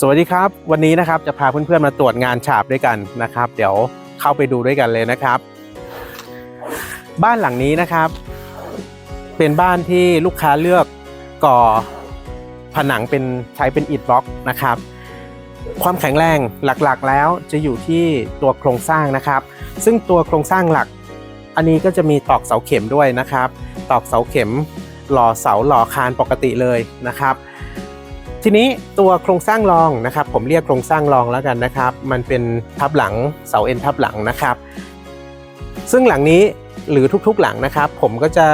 สวัสดีครับ วันนี้นะครับจะพาเพื่อนๆมาตรวจงานฉาบด้วยกันนะครับ เดี๋ยวเข้าไปดูด้วยกันเลยนะครับ บ้านหลังนี้นะครับ เป็นบ้านที่ลูกค้าเลือกก่อผนังเป็นใช้เป็นอิฐบล็อกนะครับ ความแข็งแรงหลักๆแล้วจะอยู่ที่ตัวโครงสร้างนะครับ ซึ่งตัวโครงสร้างหลัก อันนี้ก็จะมีตอกเสาเข็มด้วยนะครับ ตอกเสาเข็มหล่อเสาหล่อคานปกติเลยนะครับ ทีนี้ตัวโครงสร้างรองนะครับ ผมเรียกโครงสร้างรองแล้วกันนะครับ มันเป็นทับหลังเสาเอ็นทับหลังนะครับ ซึ่งหลังนี้หรือทุกๆหลังนะครับ ผมก็จะ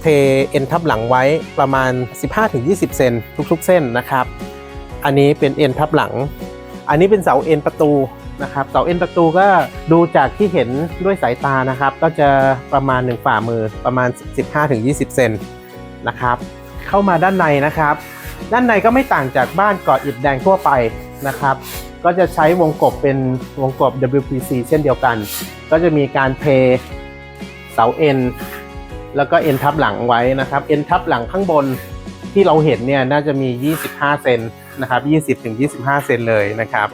เทเอ็นทับหลังไว้ประมาณ 15-20 เซนทุกๆ เส้นนะครับ อันนี้เป็นเอ็นทับหลัง อันนี้เป็นเสาเอ็นประตูนะครับเสาเอ็นประตูก็ดูจากที่เห็นด้วยสายตานะครับ ก็จะประมาณ 1 ฝ่ามือประมาณ 15-20 เซนนะครับ เข้ามาด้านในนะครับ ด้านในก็ไม่ต่างจากบ้านเก่ออิฐแดงทั่วไปนะครับ ก็จะใช้วงกบเป็นวงกบ WPC เช่นเดียวกัน ก็จะมีการเทเสาเอ็นแล้วก็เอ็นทับหลังไว้นะครับเอ็นทับหลังข้างบนที่เราเห็นเนี่ยน่าจะมี 25 เซนนะครับ20ถึง25 เซนเลยนะครับ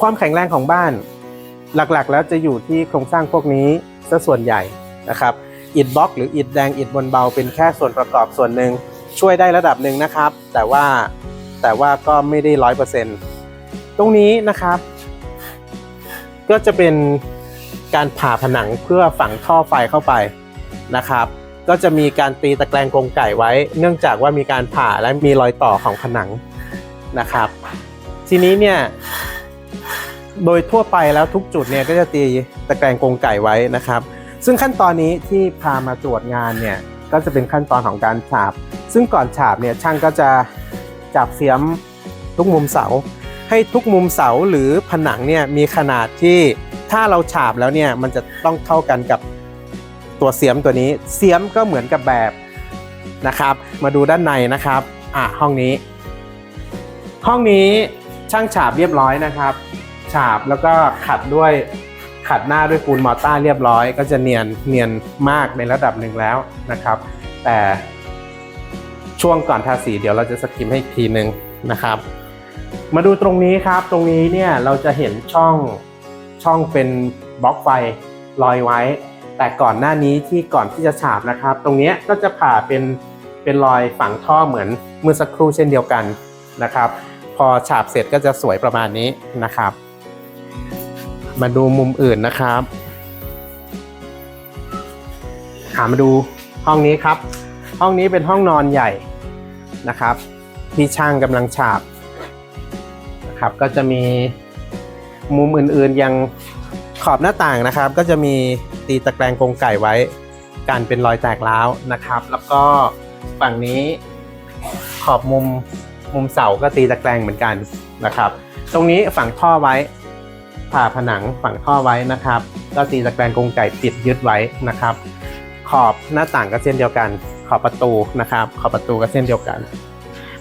ความแข็งแรงของบ้านหลักๆ แล้วจะอยู่ที่โครงสร้างพวกนี้ซะส่วนใหญ่นะครับอิฐบล็อกหรืออิฐแดงอิฐบนเบาเป็นแค่ส่วนประกอบส่วนหนึ่ง ช่วยได้ระดับหนึ่งนะครับ แต่ว่าแต่ว่าก็ไม่ได้ร้อยเปอร์เซ็นต์ตรงนี้นะครับ ก็จะเป็นการผ่าผนังเพื่อฝังท่อไฟเข้าไปนะครับ ก็จะมีการตีตะแกรงกรงไก่ไว้ เนื่องจากว่ามีการผ่าและมีรอยต่อของผนังนะครับ ทีนี้เนี่ยโดยทั่วไปแล้วทุกจุดเนี่ยก็จะตีตะแกรงกรงไก่ไว้นะครับ ซึ่งขั้นตอนนี้ที่พามาตรวจงานเนี่ยก็จะเป็นขั้นตอนของการฉาบ ซึ่งก่อนฉาบเนี่ยช่างก็จะจับเสียมทุกมุมเสา ให้ทุกมุมเสาหรือผนังเนี่ยมีขนาดที่ถ้าเราฉาบแล้วเนี่ยมันจะต้องเท่ากันกับตัวเสียมตัวนี้ เสียมก็เหมือนกับแบบนะครับ มาดูด้านในนะครับอะห้องนี้ ห้องนี้ช่างฉาบเรียบร้อยนะครับ ฉาบแล้วก็ขัดด้วยขัดหน้าด้วยปูนมอต้าเรียบร้อย ก็จะเนียนเนียนมากในระดับหนึ่งแล้วนะครับ แต่ ช่วงก่อนทาสีเดี๋ยวเราจะสกิมให้อีกทีหนึ่งนะครับ มาดูตรงนี้ครับตรงนี้เนี่ยเราจะเห็นช่องช่องเป็นบล็อกไฟลอยไว้ แต่ก่อนหน้านี้ที่ก่อนที่จะฉาบนะครับ ตรงเนี้ยก็จะผ่าเป็นเป็นรอยฝังท่อเหมือนเมื่อสักครู่เช่นเดียวกันนะครับ พอฉาบเสร็จก็จะสวยประมาณนี้นะครับ มาดูมุมอื่นนะครับหามาดูห้องนี้ครับ ห้องนี้เป็นห้องนอนใหญ่ นะครับ ที่ช่างกำลังฉาบนะครับ ก็จะมีมุมอื่นๆยังขอบหน้าต่างนะครับ ก็จะมีตีตะแกรงกรงไก่ไว้กันเป็นรอยแตกร้าวนะครับ แล้วก็ฝั่งนี้ขอบมุมมุมเสาก็ตีตะแกรงเหมือนกันนะครับ ตรงนี้ฝังท่อไว้ผ่าผนังฝังท่อไว้นะครับ ก็ตีตะแกรงกรงไก่ปิดยึดไว้นะครับ ขอบหน้าต่างก็เช่นเดียวกัน อบประตูนะครับ ขอบประตูก็เช่นเดียวกัน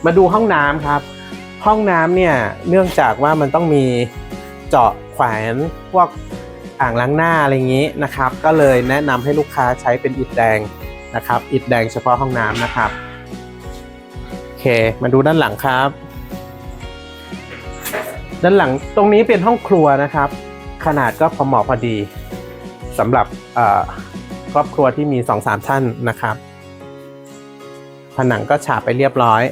มาดูห้องน้ำครับ ห้องน้ำเนี่ยเนื่องจากว่ามันต้องมีเจาะแขวนพวกอ่างล้างหน้าอะไรอย่างนี้นะครับ ก็เลยแนะนำให้ลูกค้าใช้เป็นอิฐแดงนะครับ อิฐแดงเฉพาะห้องน้ำนะครับโอเค มาดูด้านหลังครับ ด้านหลังตรงนี้เป็นห้องครัวนะครับ ขนาดก็พอเหมาะพอดีสำหรับครอบครัวที่มี2อสามท่านนะครับ นังก็ฉาบไปเรียบร้อย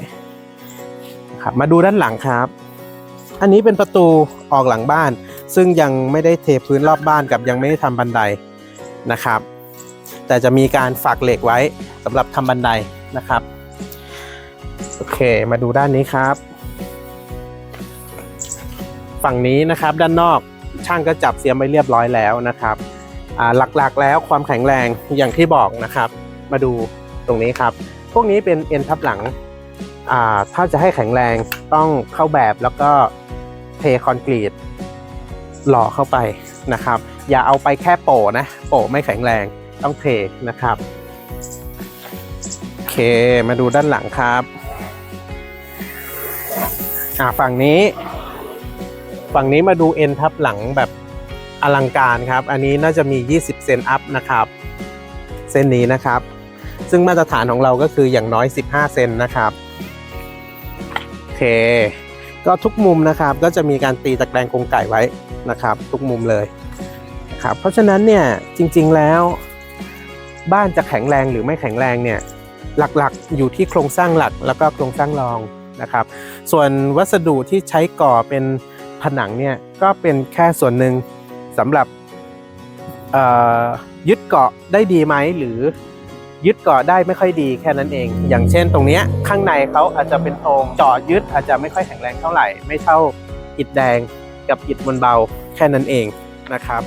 ครับมาดูด้านหลังครับ อันนี้เป็นประตูออกหลังบ้าน ซึ่งยังไม่ได้เทพื้นรอบบ้านกับยังไม่ได้ทำบันไดนะครับ แต่จะมีการฝักเหล็กไว้สำหรับทำบันไดนะครับโอเคมาดูด้านนี้ครับ ฝั่งนี้นะครับด้านนอกช่างก็จับเสียมไปเรียบร้อยแล้วนะครับหลักๆแล้วความแข็งแรงอย่างที่บอกนะครับ มาดูตรงนี้ครับ พวกนี้เป็นเอ็นทับหลังอ่าถ้าจะให้แข็งแรงต้องเข้าแบบแล้วก็เทคอนกรีตหล่อเข้าไปนะครับ อย่าเอาไปแค่โปะนะ โปะไม่แข็งแรงต้องเทนะครับโอเคมาดูด้านหลังครับอ่าฝั่งนี้ ฝั่งนี้มาดูเอ็นทับหลังแบบอลังการครับ อันนี้น่าจะมี 20 เซนอัพนะครับ เส้นนี้นะครับ ซึ่งมาตรฐานของเราก็คืออย่างน้อย 15 เซนนะครับโอเค ก็ทุกมุมนะครับก็จะมีการตีตะแกรงกรงไก่ไว้นะครับ ทุกมุมเลยครับเพราะฉะนั้นเนี่ยจริงๆแล้ว บ้านจะแข็งแรงหรือไม่แข็งแรงเนี่ยหลักๆอยู่ที่โครงสร้างหลักแล้วก็โครงสร้างรองนะครับ ส่วนวัสดุที่ใช้ก่อเป็นผนังเนี่ยก็เป็นแค่ส่วนหนึ่งสำหรับยึดเกาะได้ดีไหมหรือ ยึดเกาะได้ไม่ค่อยดีแค่นั้นเอง อย่างเช่นตรงนี้ข้างในเขาอาจจะเป็นโครงเจาะยึดอาจจะไม่ค่อยแข็งแรงเท่าไหร่ ไม่เท่าอิฐแดงกับอิฐบนเบาแค่นั้นเองนะครับ